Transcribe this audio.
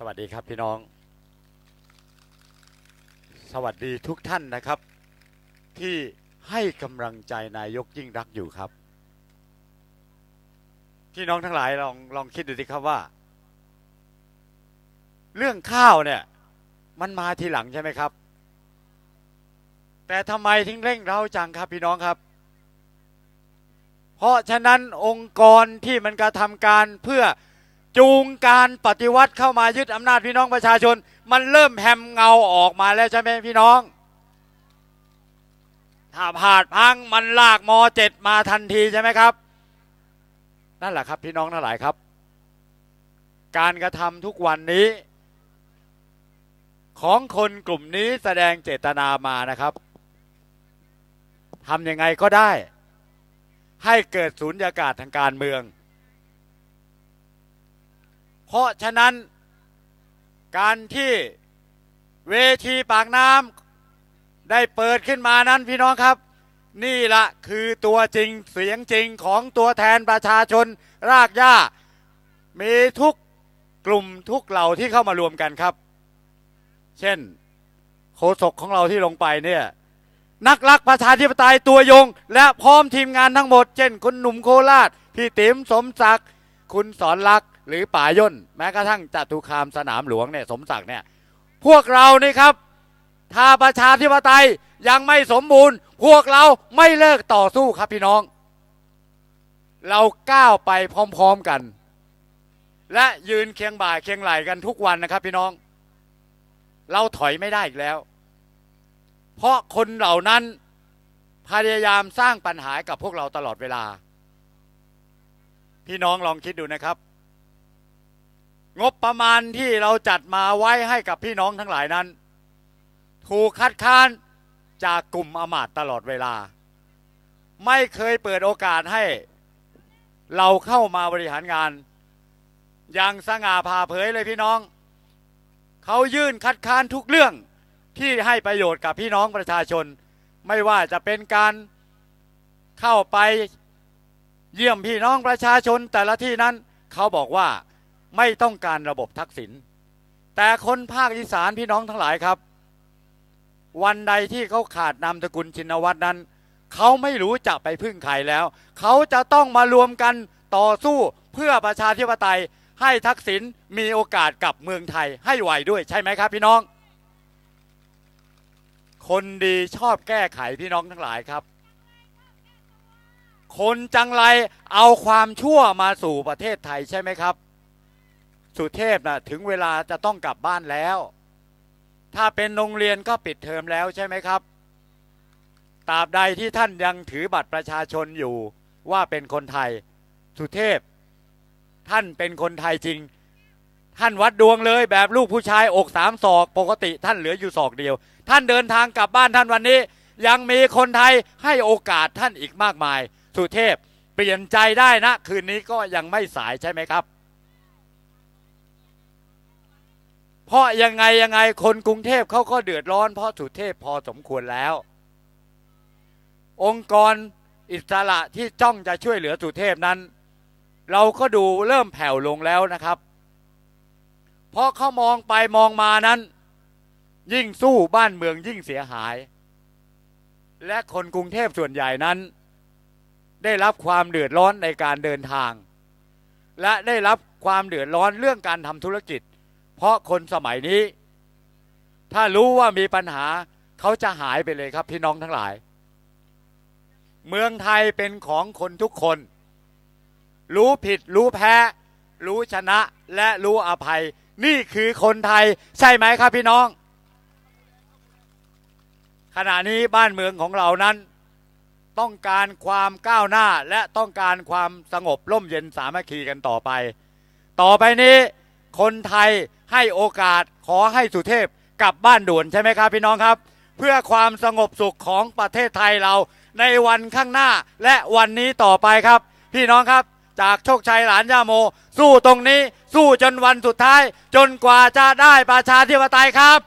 สวัสดีครับพี่น้อง สวัสดีทุกท่านนะครับ ที่ให้กำลังใจนายกยิ่งรักอยู่ครับพี่น้องทั้งหลายลองลองคิดดูสิครับว่า เรื่องข้าวเนี่ย มันมาทีหลังใช่ไหมครับ แต่ทำไมถึงเร่งเร้าจังครับพี่น้องครับ เพราะฉะนั้นองค์กรที่มันกระทำการเพื่อ จูงการปฏิวัติเข้ามายึดอำนาจพี่น้องประชาชน มันเริ่มแฮมเงาออกมาแล้วใช่ไหมพี่น้อง ถ้าผาดพังมันลากมเจ็ดมาทันทีใช่ไหมครับ นั่นแหละครับพี่น้องทั้งหลายครับ การกระทำทุกวันนี้ ของคนกลุ่มนี้แสดงเจตนามานะครับทำยังไงก็ได้ ให้เกิดสูญญากาศทางการเมือง เพราะฉะนั้นการที่เวทีปากน้ำได้เปิดขึ้นมานั้นพี่น้องครับ นี่ละคือตัวจริงเสียงจริงของตัวแทนประชาชนรากหญ้า มีทุกกลุ่มทุกเหล่าที่เข้ามารวมกันครับ เช่นโฆษกของเราที่ลงไปเนี่ยนักรักประชาธิปไตยตัวยง และพร้อมทีมงานทั้งหมด เช่นคุณหนุ่มโคราช พี่ติ๋มสมศักดิ์ คุณสอนรักษ์หรือป่าย่น แม้กระทั่งจตุคามสนามหลวงเนี่ยสมศักดิ์เนี่ยพวกเรานี่ครับ ถ้าประชาธิปไตยยังไม่สมบูรณ์ พวกเราไม่เลิกต่อสู้ครับพี่น้อง เราก้าวไปพร้อมๆกัน และยืนเคียงบ่าเคียงไหลกันทุกวันนะครับพี่น้อง เราถอยไม่ได้อีกแล้ว เพราะคนเหล่านั้นพยายามสร้างปัญหากับพวกเราตลอดเวลา พี่น้องลองคิดดูนะครับ งบประมาณที่เราจัดมาไว้ให้กับพี่น้องทั้งหลายนั้น ถูกคัดค้านจากกลุ่มอมาตย์ตลอดเวลา ไม่เคยเปิดโอกาสให้เราเข้ามาบริหารงาน อย่างสง่าผ่าเผยเลยพี่น้อง เขายื่นคัดค้านทุกเรื่องที่ให้ประโยชน์กับพี่น้องประชาชน ไม่ว่าจะเป็นการเข้าไป เยี่ยมพี่น้องประชาชนแต่ละที่นั้น เขาบอกว่าไม่ต้องการระบบทักษิณแต่คนภาคอีสานพี่น้องทั้งหลายครับ วันใดที่เขาขาดนามสกุลชินวัตรนั้น เขาไม่รู้จะไปพึ่งใครแล้ว เขาจะต้องมารวมกันต่อสู้เพื่อประชาธิปไตยให้ทักษิณมีโอกาสกลับเมืองไทยให้ไหวด้วยใช่ไหมครับพี่น้อง คนดีชอบแก้ไขพี่น้องทั้งหลายครับ คนจังไรเอาความชั่วมาสู่ประเทศไทยใช่ไหมครับ สุเทพนะถึงเวลาจะต้องกลับบ้านแล้ว ถ้าเป็นโรงเรียนก็ปิดเทอมแล้วใช่ไหมครับตราบใดที่ท่านยังถือบัตรประชาชนอยู่ว่าเป็นคนไทย สุเทพ ท่านเป็นคนไทยจริง ท่านวัดดวงเลยแบบลูกผู้ชายอกสามศอกปกติท่านเหลืออยู่ศอกเดียว ท่านเดินทางกลับบ้านท่านวันนี้ ยังมีคนไทยให้โอกาสท่านอีกมากมาย สุเทพ เปลี่ยนใจได้นะ คืนนี้ก็ยังไม่สายใช่ไหมครับ เพราะยังไงยังไงคนกรุงเทพเขาก็เดือดร้อน เพราะสุเทพพอสมควรแล้ว องค์กรอิสระที่จ้องจะช่วยเหลือสุเทพนั้น เราก็ดูเริ่มแผ่วลงแล้วนะครับ เพราะเขามองไปมองมานั้น ยิ่งสู้บ้านเมืองยิ่งเสียหาย และคนกรุงเทพส่วนใหญ่นั้น ได้รับความเดือดร้อนในการเดินทาง และได้รับความเดือดร้อนเรื่องการทำธุรกิจ เพราะคนสมัยนี้ ถ้ารู้ว่ามีปัญหาเขาจะหายไปเลยครับพี่น้องทั้งหลาย เมืองไทยเป็นของคนทุกคน รู้ผิดรู้แพ้ รู้ชนะและรู้อภัย นี่คือคนไทยใช่ไหมครับพี่น้อง ขณะนี้บ้านเมืองของเรานั้น ต้องการความก้าวหน้าและต้องการความสงบร่มเย็นสามัคคีกันต่อไป ต่อไปนี้คนไทยให้โอกาสขอให้สุเทพกลับบ้านด่วนใช่ไหมครับพี่น้องครับ เพื่อความสงบสุขของประเทศไทยเราในวันข้างหน้าและวันนี้ต่อไปครับ พี่น้องครับจากโชคชัยหลานย่าโม สู้ตรงนี้สู้จนวันสุดท้าย จนกว่าจะได้ประชาธิปไตยครับ